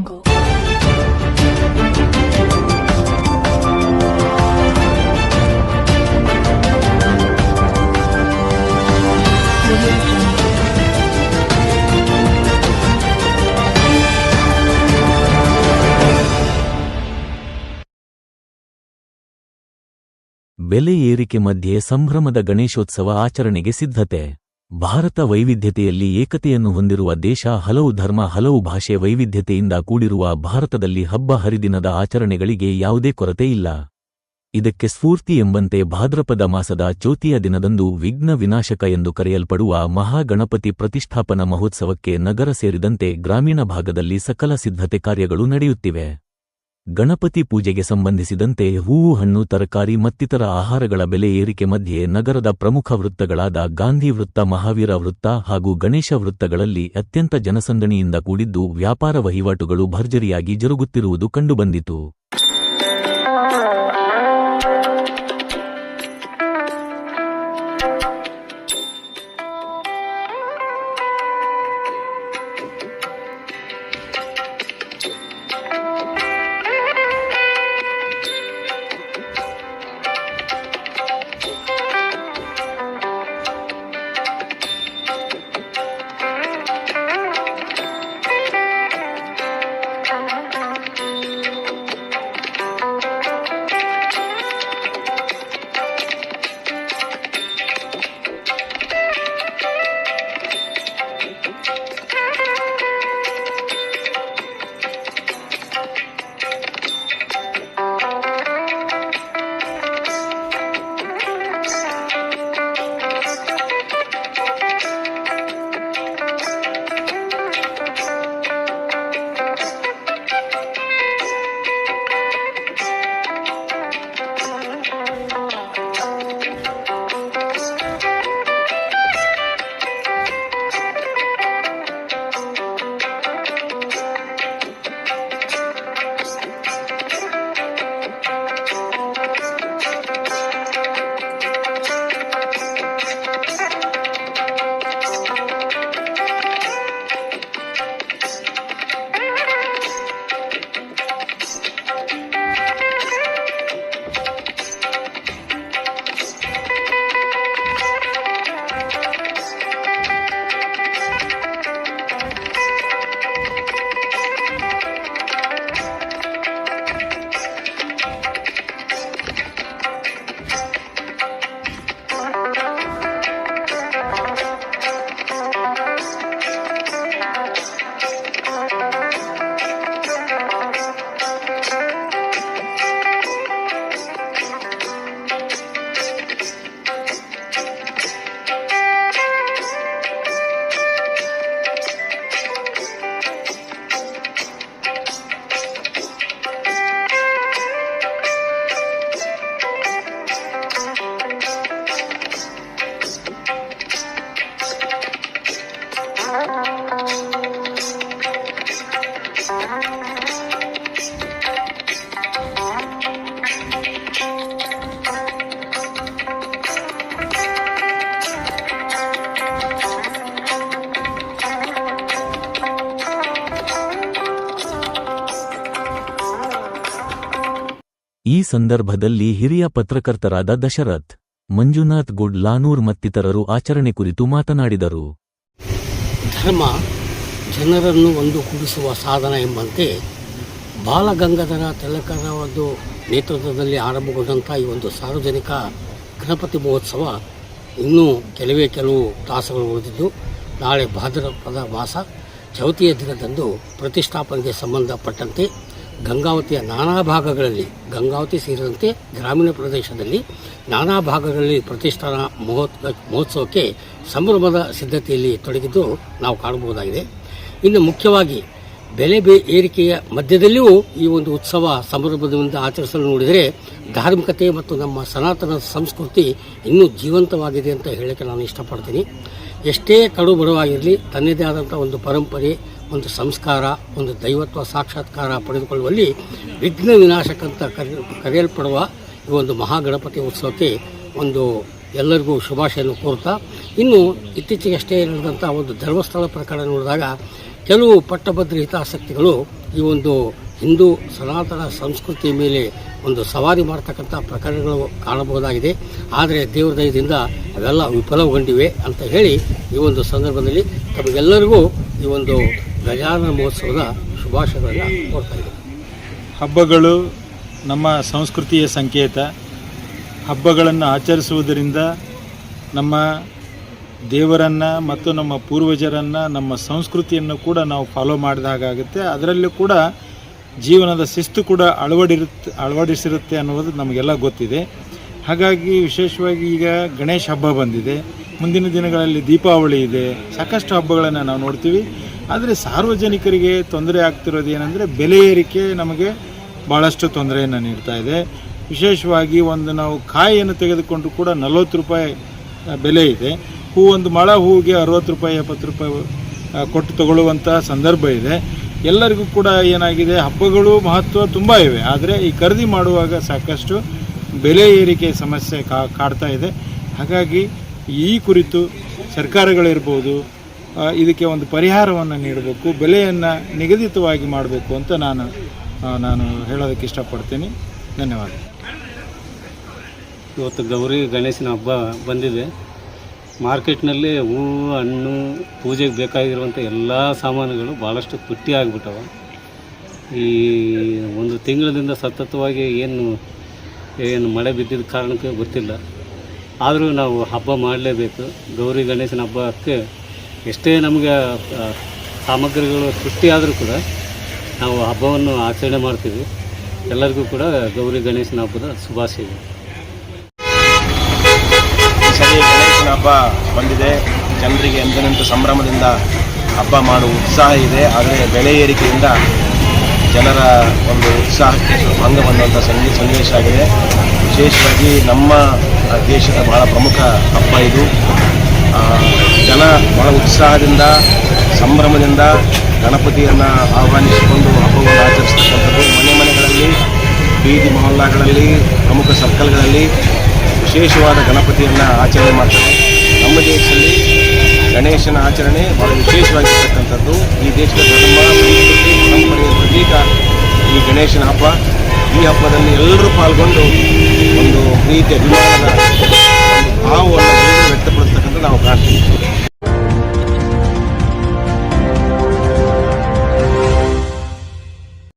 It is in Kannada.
jungle. ಬೆಲೆ ಏರಿಕೆ ಮಧ್ಯೆ ಸಂಭ್ರಮದ ಗಣೇಶೋತ್ಸವ ಆಚರಣೆಗೆ ಸಿದ್ಧತೆ ಭಾರತ ವೈವಿಧ್ಯತೆಯಲ್ಲಿ ಏಕತೆಯನ್ನು ಹೊಂದಿರುವ ದೇಶ, ಹಲವು ಧರ್ಮ, ಹಲವು ಭಾಷೆ ವೈವಿಧ್ಯತೆಯಿಂದ ಕೂಡಿರುವ ಭಾರತದಲ್ಲಿ ಹಬ್ಬ ಹರಿದಿನದ ಆಚರಣೆಗಳಿಗೆ ಯಾವುದೇ ಕೊರತೆ ಇಲ್ಲ. ಇದಕ್ಕೆ ಸ್ಫೂರ್ತಿ ಎಂಬಂತೆ ಭಾದ್ರಪದ ಮಾಸದ ಚೋತಿಯ ದಿನದಂದು ವಿಘ್ನ ವಿನಾಶಕ ಎಂದು ಕರೆಯಲ್ಪಡುವ ಮಹಾಗಣಪತಿ ಪ್ರತಿಷ್ಠಾಪನಾ ಮಹೋತ್ಸವಕ್ಕೆ ನಗರ ಸೇರಿದಂತೆ ಗ್ರಾಮೀಣ ಭಾಗದಲ್ಲಿ ಸಕಲ ಸಿದ್ಧತೆ ಕಾರ್ಯಗಳು ನಡೆಯುತ್ತಿವೆ. ಗಣಪತಿ ಪೂಜೆಗೆ ಸಂಬಂಧಿಸಿದಂತೆ ಹೂವು ಹಣ್ಣು ತರಕಾರಿ ಮತ್ತಿತರ ಆಹಾರಗಳ ಬೆಲೆ ಏರಿಕೆ ಮಧ್ಯೆ ನಗರದ ಪ್ರಮುಖ ವೃತ್ತಗಳಾದ ಗಾಂಧಿ ವೃತ್ತ, ಮಹಾವೀರ ವೃತ್ತ ಹಾಗೂ ಗಣೇಶ ವೃತ್ತಗಳಲ್ಲಿ ಅತ್ಯಂತ ಜನಸಂದಣಿಯಿಂದ ಕೂಡಿದ್ದು ವ್ಯಾಪಾರ ವಹಿವಾಟುಗಳು ಭರ್ಜರಿಯಾಗಿ ಜರುಗುತ್ತಿರುವುದು ಕಂಡುಬಂದಿತು. ಈ ಸಂದರ್ಭದಲ್ಲಿ ಹಿರಿಯ ಪತ್ರಕರ್ತರಾದ ದಶರಥ್, ಮಂಜುನಾಥ್ ಗುಡ್, ಲಾನೂರ್ ಮತ್ತಿತರರು ಆಚರಣೆ ಕುರಿತು ಮಾತನಾಡಿದರು. ಧರ್ಮ ಜನರನ್ನು ಒಂದುಗೂಡಿಸುವ ಸಾಧನ ಎಂಬಂತೆ ಬಾಲಗಂಗಾಧರ ತಿಲಕರ ಒಂದು ನೇತೃತ್ವದಲ್ಲಿ ಆರಂಭಗೊಂಡಂಥ ಈ ಒಂದು ಸಾರ್ವಜನಿಕ ಗಣಪತಿ ಮಹೋತ್ಸವ ಇನ್ನೂ ಕೆಲವೇ ಕೆಲವು ತಾಸುಗಳು ಉಳಿದಿದ್ದು, ನಾಳೆ ಭಾದ್ರಪದ ಮಾಸ ಚೌತಿಯ ದಿನದಂದು ಪ್ರತಿಷ್ಠಾಪನೆಗೆ ಸಂಬಂಧಪಟ್ಟಂತೆ ಗಂಗಾವತಿಯ ನಾನಾ ಭಾಗಗಳಲ್ಲಿ, ಗಂಗಾವತಿ ಸೇರಿದಂತೆ ಗ್ರಾಮೀಣ ಪ್ರದೇಶದಲ್ಲಿ ನಾನಾ ಭಾಗಗಳಲ್ಲಿ ಪ್ರತಿಷ್ಠಾನ ಮಹೋತ್, ಮಹೋತ್ಸವಕ್ಕೆ ಸಂಭ್ರಮದ ಸಿದ್ಧತೆಯಲ್ಲಿ ತೊಡಗಿದ್ದು ನಾವು ಕಾಣಬಹುದಾಗಿದೆ. ಇನ್ನು ಮುಖ್ಯವಾಗಿ ಬೆಲೆ ಏರಿಕೆಯ ಮಧ್ಯದಲ್ಲಿಯೂ ಈ ಒಂದು ಉತ್ಸವ ಸಂಭ್ರಮದಿಂದ ಆಚರಿಸಲು ನೋಡಿದರೆ ಧಾರ್ಮಿಕತೆ ಮತ್ತು ನಮ್ಮ ಸನಾತನ ಸಂಸ್ಕೃತಿ ಇನ್ನೂ ಜೀವಂತವಾಗಿದೆ ಅಂತ ಹೇಳಕ್ಕೆ ನಾನು ಇಷ್ಟಪಡ್ತೀನಿ. ಎಷ್ಟೇ ಕಡು ಬಡವಾಗಿರಲಿ, ತನ್ನದೇ ಆದಂಥ ಒಂದು ಪರಂಪರೆ, ಒಂದು ಸಂಸ್ಕಾರ, ಒಂದು ದೈವತ್ವ ಸಾಕ್ಷಾತ್ಕಾರ ಪಡೆದುಕೊಳ್ಳುವಲ್ಲಿ ವಿಘ್ನ ವಿನಾಶಕಂತ ಕರೆ, ಕರೆಯಲ್ಪಡುವ ಈ ಒಂದು ಮಹಾಗಣಪತಿ ಉತ್ಸವಕ್ಕೆ ಒಂದು ಎಲ್ಲರಿಗೂ ಶುಭಾಶಯನ್ನು ಕೋರ್ತಾ ಇನ್ನು ಇತ್ತೀಚೆಗಷ್ಟೇ ನಡೆದಂಥ ಒಂದು ಧರ್ಮಸ್ಥಳ ಪ್ರಕರಣ ನೋಡಿದಾಗ ಕೆಲವು ಪಟ್ಟಭದ್ರ ಹಿತಾಸಕ್ತಿಗಳು ಈ ಒಂದು ಹಿಂದೂ ಸನಾತನ ಸಂಸ್ಕೃತಿ ಮೇಲೆ ಒಂದು ಸವಾರಿ ಮಾಡ್ತಕ್ಕಂಥ ಪ್ರಕರಣಗಳು ಕಾಣಬಹುದಾಗಿದೆ. ಆದರೆ ದೇವ್ರ ದಯದಿಂದ ಅವೆಲ್ಲ ವಿಫಲಗೊಂಡಿವೆ ಅಂತ ಹೇಳಿ ಈ ಒಂದು ಸಂದರ್ಭದಲ್ಲಿ ತಮಗೆಲ್ಲರಿಗೂ ಈ ಒಂದು ಗಜಾನನ ಮಹೋತ್ಸವದ ಶುಭಾಶಯಗಳನ್ನು ಕೊಡ್ತಾ ಹಬ್ಬಗಳು ನಮ್ಮ ಸಂಸ್ಕೃತಿಯ ಸಂಕೇತ. ಹಬ್ಬಗಳನ್ನು ಆಚರಿಸುವುದರಿಂದ ನಮ್ಮ ದೇವರನ್ನು ಮತ್ತು ನಮ್ಮ ಪೂರ್ವಜರನ್ನು, ನಮ್ಮ ಸಂಸ್ಕೃತಿಯನ್ನು ಕೂಡ ನಾವು ಫಾಲೋ ಮಾಡಿದ ಹಾಗಾಗುತ್ತೆ ಅದರಲ್ಲೂ ಕೂಡ ಜೀವನದ ಶಿಸ್ತು ಕೂಡ ಅಳವಡಿರುತ್ತೆ ಅಳವಡಿಸಿರುತ್ತೆ ಅನ್ನೋದು ನಮಗೆಲ್ಲ ಗೊತ್ತಿದೆ. ಹಾಗಾಗಿ ವಿಶೇಷವಾಗಿ ಈಗ ಗಣೇಶ ಹಬ್ಬ ಬಂದಿದೆ. ಮುಂದಿನ ದಿನಗಳಲ್ಲಿ ದೀಪಾವಳಿ ಇದೆ. ಸಾಕಷ್ಟು ಹಬ್ಬಗಳನ್ನು ನಾವು ನೋಡ್ತೀವಿ. ಆದರೆ ಸಾರ್ವಜನಿಕರಿಗೆ ತೊಂದರೆ ಆಗ್ತಿರೋದು ಏನಂದರೆ ಬೆಲೆ ಏರಿಕೆ ನಮಗೆ ಭಾಳಷ್ಟು ತೊಂದರೆಯನ್ನು ನೀಡ್ತಾ ಇದೆ. ವಿಶೇಷವಾಗಿ ಒಂದು ನಾವು ಕಾಯಿಯನ್ನು ತೆಗೆದುಕೊಂಡು ಕೂಡ ನಲವತ್ತು ರೂಪಾಯಿ ಬೆಲೆ ಇದೆ. ಹೂ ಒಂದು ಮಳ ಹೂವಿಗೆ ಅರವತ್ತು ರೂಪಾಯಿ, ಎಪ್ಪತ್ತು ರೂಪಾಯಿ ಕೊಟ್ಟು ತಗೊಳ್ಳುವಂಥ ಸಂದರ್ಭ ಇದೆ. ಎಲ್ಲರಿಗೂ ಕೂಡ ಏನಾಗಿದೆ, ಹಬ್ಬಗಳು ಮಹತ್ವ ತುಂಬ ಇವೆ. ಆದರೆ ಈ ಖರೀದಿ ಮಾಡುವಾಗ ಸಾಕಷ್ಟು ಬೆಲೆ ಏರಿಕೆ ಸಮಸ್ಯೆ ಕಾ, ಕಾಡ್ತಾ ಇದೆ. ಹಾಗಾಗಿ ಈ ಕುರಿತು ಸರ್ಕಾರಗಳಿರ್ಬೋದು ಇದಕ್ಕೆ ಒಂದು ಪರಿಹಾರವನ್ನು ನೀಡಬೇಕು, ಬೆಲೆಯನ್ನು ನಿಗದಿತವಾಗಿ ಮಾಡಬೇಕು ಅಂತ ನಾನು ನಾನು ಹೇಳೋದಕ್ಕೆ ಇಷ್ಟಪಡ್ತೀನಿ. ಧನ್ಯವಾದ. ಇವತ್ತು ಗೌರಿ ಗಣೇಶನ ಹಬ್ಬ ಬಂದಿದೆ. ಮಾರ್ಕೆಟ್ನಲ್ಲಿ ಹೂವು, ಹಣ್ಣು, ಪೂಜೆಗೆ ಬೇಕಾಗಿರುವಂಥ ಎಲ್ಲ ಸಾಮಾನುಗಳು ಭಾಳಷ್ಟು ತುಟ್ಟಿ ಆಗಿಬಿಟ್ಟವ. ಈ ಒಂದು ತಿಂಗಳದಿಂದ ಸತತವಾಗಿ ಏನು ಏನು ಮಳೆ ಬಿದ್ದಿದ್ದ ಕಾರಣಕ್ಕೆ ಗೊತ್ತಿಲ್ಲ. ಆದರೂ ನಾವು ಹಬ್ಬ ಮಾಡಲೇಬೇಕು. ಗೌರಿ ಗಣೇಶನ ಹಬ್ಬಕ್ಕೆ ಎಷ್ಟೇ ನಮಗೆ ಸಾಮಗ್ರಿಗಳು ತುಟ್ಟಿ ಆದರೂ ಕೂಡ ನಾವು ಹಬ್ಬವನ್ನು ಆಚರಣೆ ಮಾಡ್ತೀವಿ. ಎಲ್ಲರಿಗೂ ಕೂಡ ಗೌರಿ ಗಣೇಶನ ಹಬ್ಬದ ಶುಭಾಶಯಗಳು. ಹಬ್ಬ ಬಂದಿದೆ. ಜನರಿಗೆ ಎಂದಿನಂತೆ ಸಂಭ್ರಮದಿಂದ ಹಬ್ಬ ಮಾಡುವ ಉತ್ಸಾಹ ಇದೆ. ಆದರೆ ಬೆಲೆ ಏರಿಕೆಯಿಂದ ಜನರ ಒಂದು ಉತ್ಸಾಹಕ್ಕೆ ಭಂಗ ಬಂದಂಥ ಸಂಗೀತ ಸಂದೇಶ ಆಗಿದೆ. ವಿಶೇಷವಾಗಿ ನಮ್ಮ ದೇಶದ ಬಹಳ ಪ್ರಮುಖ ಹಬ್ಬ ಇದು. ಜನ ಬಹಳ ಉತ್ಸಾಹದಿಂದ, ಸಂಭ್ರಮದಿಂದ ಗಣಪತಿಯನ್ನು ಆಹ್ವಾನಿಸಿಕೊಂಡು ಹಬ್ಬವನ್ನು ಆಚರಿಸ್ತಕ್ಕಂಥದ್ದು. ಮನೆ ಮನೆಗಳಲ್ಲಿ, ಬೀದಿ ಮೊಹಲ್ಲಾಗಳಲ್ಲಿ, ಪ್ರಮುಖ ಸರ್ಕಲ್ಗಳಲ್ಲಿ ವಿಶೇಷವಾದ ಗಣಪತಿಯನ್ನು ಆಚರಣೆ ಮಾಡ್ತಾರೆ. ನಮ್ಮ ದೇಶದಲ್ಲಿ ಗಣೇಶನ ಆಚರಣೆ ಬಹಳ ವಿಶೇಷವಾಗಿರ್ತಕ್ಕಂಥದ್ದು. ಈ ದೇಶದ ಧರ್ಮ, ಸಂಸ್ಕೃತಿ, ಪರಂಪರೆಯ ಪ್ರತೀಕ ಈ ಗಣೇಶನ ಹಬ್ಬ. ಈ ಹಬ್ಬದಲ್ಲಿ ಎಲ್ಲರೂ ಪಾಲ್ಗೊಂಡು ಒಂದು ಪ್ರೀತಿ ಅಭಿಮಾನದ ಭಾವವನ್ನು ವ್ಯಕ್ತಪಡಿಸ್ತಕ್ಕಂಥ ನಾವು ಕಾಣ್ತೀವಿ